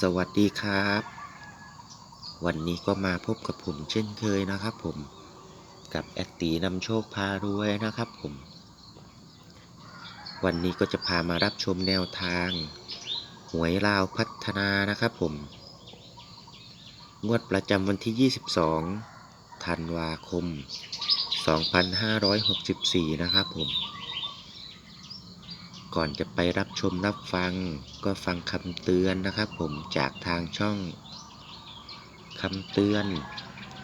สวัสดีครับ วันนี้ก็มาพบกับผมเช่นเคยนะครับผมกับแอดตีนำโชคพารวยนะครับผม วันนี้ก็จะพามารับชมแนวทาง หวยลาวพัฒนานะครับผม งวดประจำวันที่ 22 ธันวาคม 2564 นะครับผม ก่อนจะไปรับชมรับฟัง ก็ฟังคำเตือนนะครับ ผมจากทางช่องคำเตือน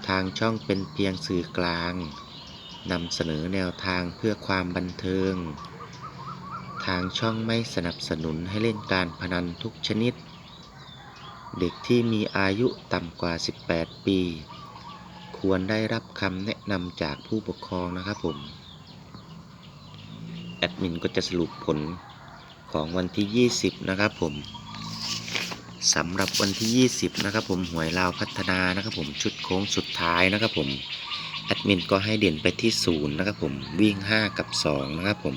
ทางช่องเป็นเพียงสื่อกลางนำเสนอแนวทางเพื่อความบันเทิง ทางช่องไม่สนับสนุนให้เล่นการพนันทุกชนิด เด็กที่มีอายุต่ำกว่า 18 ปี ควรได้รับคำแนะนำจากผู้ปกครองนะครับผม แอดมินก็จะสรุปผลของวันที่ 20 นะครับผมสำหรับวันที่ 20 นะครับผมหวยลาวพัฒนานะครับผมชุดโค้งสุดท้ายนะครับผมแอดมินก็ให้เด่นไปที่ 0 นะครับผมวิ่ง 5 กับ 2 นะครับผม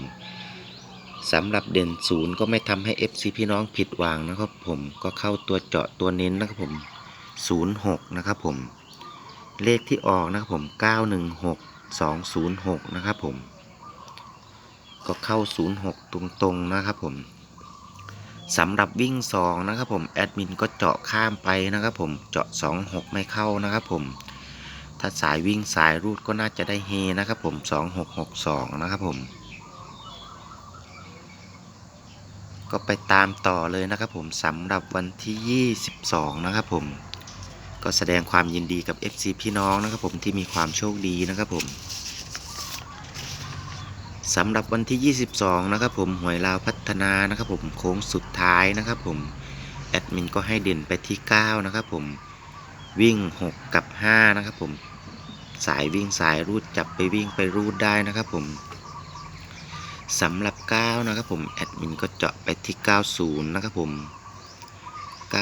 สำหรับเด่น 0 ก็ไม่ทำให้ FC พี่น้องผิดหวังนะครับผมก็เข้าตัวเจาะตัวเน้นนะครับผม 06 นะครับผมเลขที่ออกนะครับผม 916 206 นะครับผม ก็เข้า 06 ตรงๆนะครับผมสำหรับวิ่ง 2 นะครับผมแอดมินก็เจาะข้ามไปนะครับผมเจาะ 26 ไม่เข้านะครับผมถ้าสายวิ่งสายรูดก็น่าจะได้เฮนะครับผม 2662 นะครับผมก็ไปตามต่อเลยนะครับผมสำหรับวันที่ 22 นะครับผม ก็แสดงความยินดีกับ FC พี่น้องนะครับผมที่มีความโชคดีนะครับผม สำหรับวันที่ 22 นะครับผมหวยลาวพัฒนานะครับผมโค้งสุดท้ายนะครับผมแอดมินก็ให้เด่นไปที่ 9 นะครับผมวิ่ง 6 กับ 5 นะครับผมสายวิ่งสายรูดจับไปวิ่งไปรูดได้นะครับผมสำหรับ 9 นะครับผมแอดมินก็เจาะไปที่ 90 นะครับผม 92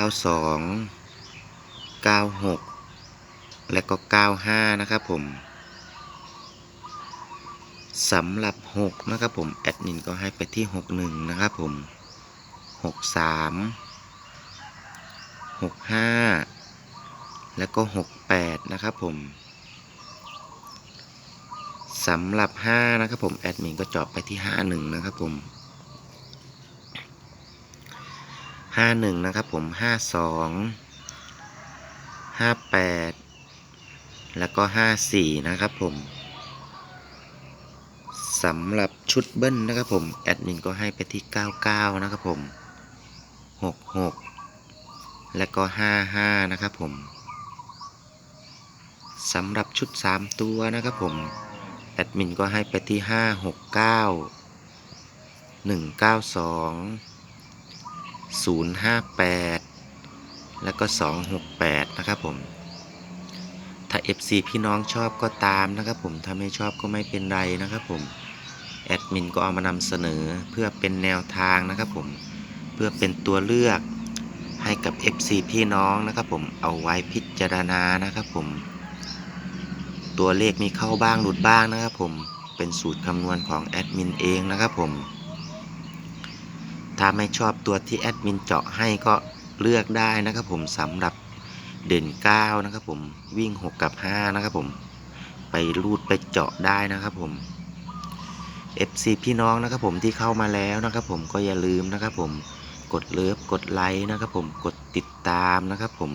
96 และก็ 95 นะครับผม สำหรับ 6 นะครับผม แอดมินก็ให้ไปที่ 61 นะครับผม 63 65 แล้วก็ 68 นะครับผมสำหรับ 5 นะครับผม แอดมินก็จาะไปที่ 51 นะครับผม 51 นะครับผม 52 58 แล้วก็ 54 นะครับผม สำหรับชุดเบิ้ลนะครับผม แอดมินก็ให้ไปที่ 99 นะครับผม 66 และก็ 55 นะครับผมสำหรับชุด 3 ตัวนะครับผม แอดมินก็ให้ไปที่ 569 192 058 แล้วก็ 268 นะครับผมถ้า FC พี่น้องชอบก็ตามนะครับผม ถ้าไม่ชอบก็ไม่เป็นไรนะครับผม แอดมินก็เอามานำเสนอเพื่อเป็นแนวทางนะครับผมเพื่อเป็นตัวเลือกให้กับ FC พี่น้องนะครับผมเอาไว้พิจารณานะครับผม ตัวเลขมีเข้าบ้างหลุดบ้างนะครับผมเป็นสูตรคำนวณของแอดมินเองนะครับผมถ้าไม่ชอบตัวที่แอดมินเจาะให้ก็เลือกได้นะครับผมสำหรับเด่น 9 นะครับผมวิ่ง 6 กับ 5 นะครับผมไปรูดไปเจาะได้นะครับผม FC พี่น้องนะครับผมที่เข้ามาแล้วนะครับผมก็อย่าลืมนะครับผมกดเลิฟกดไลค์นะครับผมกดติดตามนะครับผม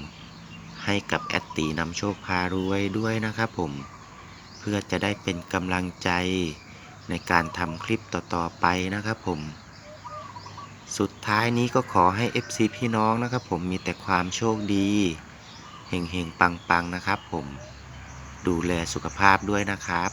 ให้กับแอดตีนำโชคพารวยด้วยนะครับผมเพื่อจะได้เป็นกำลังใจในการทำคลิปต่อๆไปนะครับผม สุดท้ายนี้ก็ขอให้ FC พี่น้องนะครับผมมีแต่ความโชคดีเฮงๆปังๆนะครับผมดูแลสุขภาพด้วยนะครับ